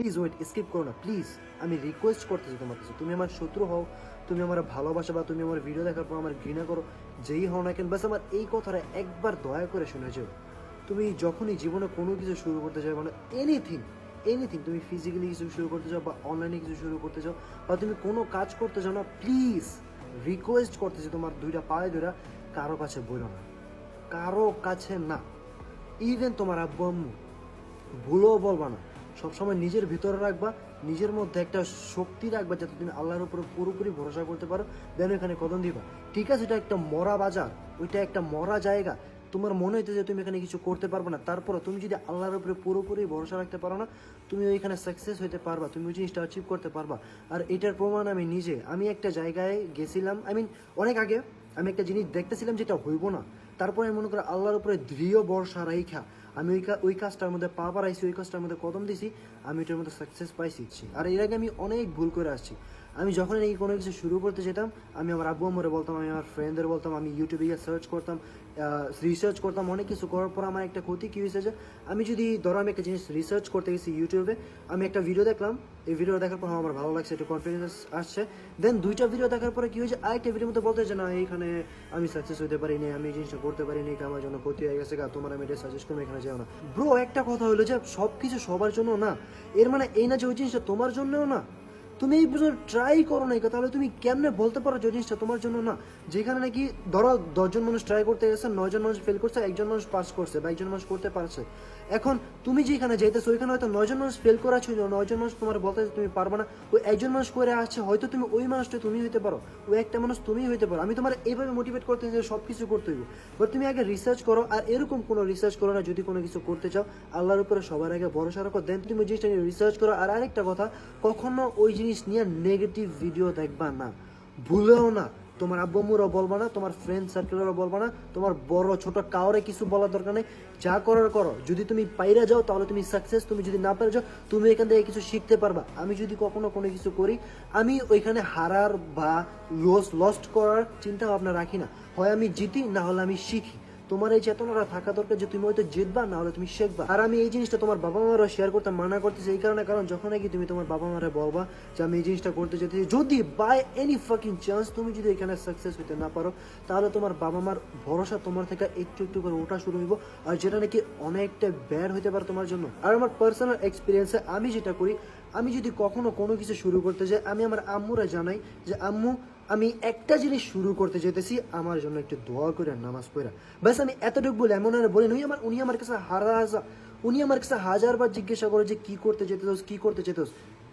Please wait skip করো না please আমি রিকোয়েস্ট করতেছি তোমার কাছে তুমি আমার শত্রু হও, তুমি আমার ভালোবাসা বা তুমি আমার ভিডিও দেখার পর আমার ঘৃণা করো, যেই হও না কেন বাস আমার এই কথাটা একবার দয়া করে শুনে যাও। তুমি যখনই জীবনে কোনো কিছু শুরু করতে চাও মানে এনিথিং এনিথিং তুমি ফিজিক্যালি কিছু শুরু করতে চাও বা অনলাইনে কিছু শুরু করতে চাও, বা তুমি কোনো কাজ করতে চাও না প্লিজ রিকোয়েস্ট করতেছি তোমার দুইটা পায়ে ধরে, কারও কাছে বইল না, কারও কাছে না ইভেন তোমার আব্বু আম্মু, ভুলও বলবা না। সবসময় নিজের ভিতরে রাখবা, নিজের মধ্যে একটা শক্তি রাখবা যাতে তুমি আল্লাহর উপরে পুরোপুরি ভরসা করতে পারো। দেন এখানে কদম দিবা। ঠিক আছে, এটা একটা মরা বাজার, ওইটা একটা মরা জায়গা। তোমার মনে হইতে যে তুমি এখানে কিছু করতে পারবে না। তারপরে তুমি যদি আল্লাহর উপরে পুরোপুরি ভরসা রাখতে পারো না, তুমি ওইখানে সাকসেস হইতে পারবা, তুমি ওই জিনিসটা অ্যাচিভ করতে পারবা। আর এটার প্রমাণ আমি নিজে, আমি একটা জায়গায় গেছিলাম আই মিন অনেক আগে আমি একটা জিনিস দেখতেছিলাম যেটা হইব না। তারপরে আমি মনে করি আল্লাহর উপরে দৃঢ় ভরসা রাইখা, আমি ওই ওই কাজটার মধ্যে পা বাড়াইছি, ওই কাজটার মধ্যে কদম দিছি, আমি ওইটার মধ্যে সাকসেস পাইছি। আর এর আগে আমি অনেক ভুল করে আসছি। আমি যখন এই কোনো কিছু শুরু করতে যেতাম, আমি আমার আব্বু আম্মুরে বলতাম, আমি আমার ফ্রেন্ডদের বলতাম, আমি ইউটিউবে গিয়ে সার্চ করতাম রিসার্চ করতাম, অনেক কিছু করার পর আমার একটা ক্ষতি কী হয়েছে যে, আমি যদি ধরো আমি একটা জিনিস রিসার্চ করতে গেছি ইউটিউবে আমি একটা ভিডিও দেখলাম, এই ভিডিও দেখার পর আমার ভালো লাগছে, একটু কনফিডেন্স আসছে। দেন দুইটা ভিডিও দেখার পরে কী হয়েছে, আরেকটা ভিডিওর মধ্যে বলতে যে না, এইখানে আমি সাকসেস হতে পারিনি আমি এই জিনিসটা করতে পারিনি নি আমার জন্য ক্ষতি হয়ে গেছে, গা, তোমার আমি এটা সাজেস্ট করব, এখানে যাও না। ব্রো একটা কথা হলো যে সব কিছু সবার জন্য না, এর মানে এই না যে ওই জিনিসটা তোমার জন্যও না। তুমি এই পর্যন্ত ট্রাই করো না তাহলে তুমি কেমনে বলতে পারো যে জিনিসটা তোমার জন্য না? যেখানে নাকি ধরো দশজন মানুষ ট্রাই করতে গেছে, নয়জন মানুষ ফেল করছে, একজন মানুষ পাস করছে বা একজন মানুষ করতে পারছে। এখন তুমি যেখানে যাইতেছো, ওইখানে হয়তো নয়জন মানুষ ফেল করা ছিল নয়জন মানুষ তোমার বলতে তুমি পারবে না। ওই একজন মানুষ করে আসছে, হয়তো তুমি ওই মানুষটা তুমি হইতে পারো ওই একটা মানুষ তুমি হইতে পারো। আমি তোমার এইভাবে মোটিভেট করতে যে সব কিছু করতে হইব। বাট তুমি আগে রিসার্চ করো, আর এরকম কোনো রিসার্চ করো না, যদি কোনো কিছু করতে চাও, আল্লাহর উপরে সবার আগে ভরসা রাখো। দেন তুমি জিনিসটা নিয়ে রিসার্চ করো। আর আরেকটা কথা, কখনো ওই জিনিস নিয়ে নেগেটিভ ভিডিও দেখবা না। ভুলেও না। তোমার আব্বু আব্বুমুরও বলবা না, তোমার ফ্রেন্ড সার্কেলেরও বলবা না, তোমার বড় ছোট কাউরে কিছু বলার দরকার নেই। যা করার করো। যদি তুমি পাইরা যাও, তাহলে তুমি সাকসেস তুমি যদি না পেরে যাও, তুমি এখান থেকে কিছু শিখতে পারবা। আমি যদি কখনো কোনো কিছু করি, আমি ওইখানে হারার বা লস লস্ট করার চিন্তা ভাবনা রাখি না। হয় আমি জিতি, না হলে আমি শিখি। তোমার এই চেতনাটা থাকা দরকার যে তুমি হয়তো জিতবা, না হলে তুমি শিখবা। আর আমি এই জিনিসটা তোমার বাবা মারও শেয়ার করতে মানা করতেছি এই কারণে, কারণ যখন নাকি তুমি তোমার বাবা মারে বলবা যে আমি এই জিনিসটা করতে যেতেছি যদি বাই এনি ফাকিং চান্স তুমি যদি এখানে সাকসেস হতে না পারো, তাহলে তোমার বাবা মার ভরসা তোমার থেকে একটু একটু করে ওঠা শুরু হইব, আর যেটা নাকি অনেকটা ব্যাড হইতে পারে তোমার জন্য। আর আমার পার্সোনাল এক্সপিরিয়েন্সে আমি যেটা করি, আমি যদি কখনো কোনো কিছু শুরু করতে যাই, আমি আমার আম্মুরা জানাই যে, আম্মু আমি একটা জিনিস শুরু করতে যেতেছি আমার জন্য একটু দোয়া করে নামাজ পড়া। ব্যাস আমি এতটুকু বলে, এমন আর বলি উনি আমার উনি আমার কাছে হারা উনি আমার কাছে হাজারবার জিজ্ঞাসা করে যে কি করতে যেতে কি করতে যেতে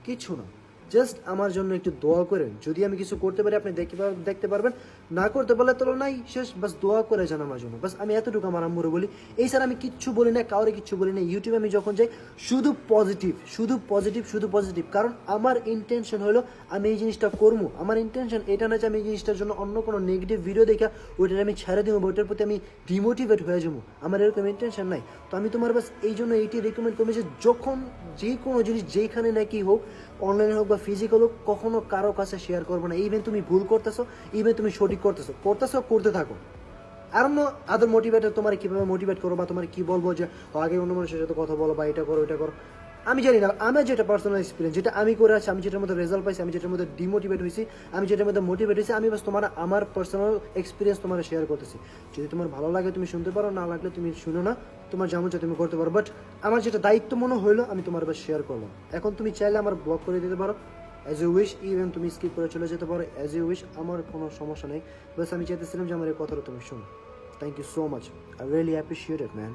কিছু না। জাস্ট আমার জন্য একটু দোয়া করেন। যদি আমি কিছু করতে পারি, আপনি দেখতে দেখতে পারবেন। না করতে পারলে তো নাই শেষ, বাস দোয়া করে যান আমার জন্য। বাস আমি এতটুকু আমার আম্মুরে বলি। এই স্যার আমি কিচ্ছু বলি না, কাউরে কিচ্ছু বলি না। ইউটিউবে আমি যখন যাই, শুধু পজিটিভ শুধু পজিটিভ শুধু পজিটিভ কারণ আমার ইন্টেনশন হলো আমি এই জিনিসটা করব। আমার ইন্টেনশন এটা না যে আমি এই জিনিসটার জন্য অন্য কোনো নেগেটিভ ভিডিও দেখা, ওইটার আমি ছেড়ে দিব ওইটার প্রতি আমি ডিমোটিভেট হয়ে যাব। আমার এরকম ইন্টেনশন নাই। তো আমি তোমার বাস এই জন্য এইটি রেকমেন্ড করব যে যখন যে কোনো জিনিস, যেখানে নাকি হোক অনলাইনে হোক বা ফিজিক্যাল হোক কখনো কারও কাছে শেয়ার করব না। ইভেন তুমি ভুল করতেছো ইভেন তুমি সঠিক করতেছো। করতেছো, করতে থাকো। আর অন্য আদার মোটিভেটার তোমার কীভাবে মোটিভেট করো বা তোমার কী বলব যে আগে অন্য মানুষের সাথে কথা বলো বা এটা করো এটা করো। আমি জানি না, আমার যেটা পার্সোনাল এক্সপিরিয়েন্স যেটা আমি করে আছি আমি যেটার মধ্যে রেজাল্ট পাইছি, আমি যেটার মধ্যে ডিমোটিভেট হয়েছি আমি যেটার মধ্যে মোটিভেট হয়েছি আমি বাস তোমার, আমার পার্সোনাল এক্সপিরিয়েন্স তোমার শেয়ার করতেছি। যদি তোমার ভালো লাগে, তুমি শুনতে পারো, না লাগলে তুমি শুনো না, তোমার যেমন তুমি করতে পারো। বাট আমার যেটা দায়িত্ব মনে হইল, আমি তোমার বাস শেয়ার করলাম। এখন তুমি চাইলে আমার ব্লক করে দিতে পারো। অ্যাজ ইউ উইশ ইভেন তুমি স্কিপ করে চলে যেতে পারো। অ্যাজ ইউ উইশ আমার কোনো সমস্যা নেই। বাস আমি চাইতেছিলাম যে আমার এই কথাটা তুমি শোনো। Thank you so much I really appreciate it man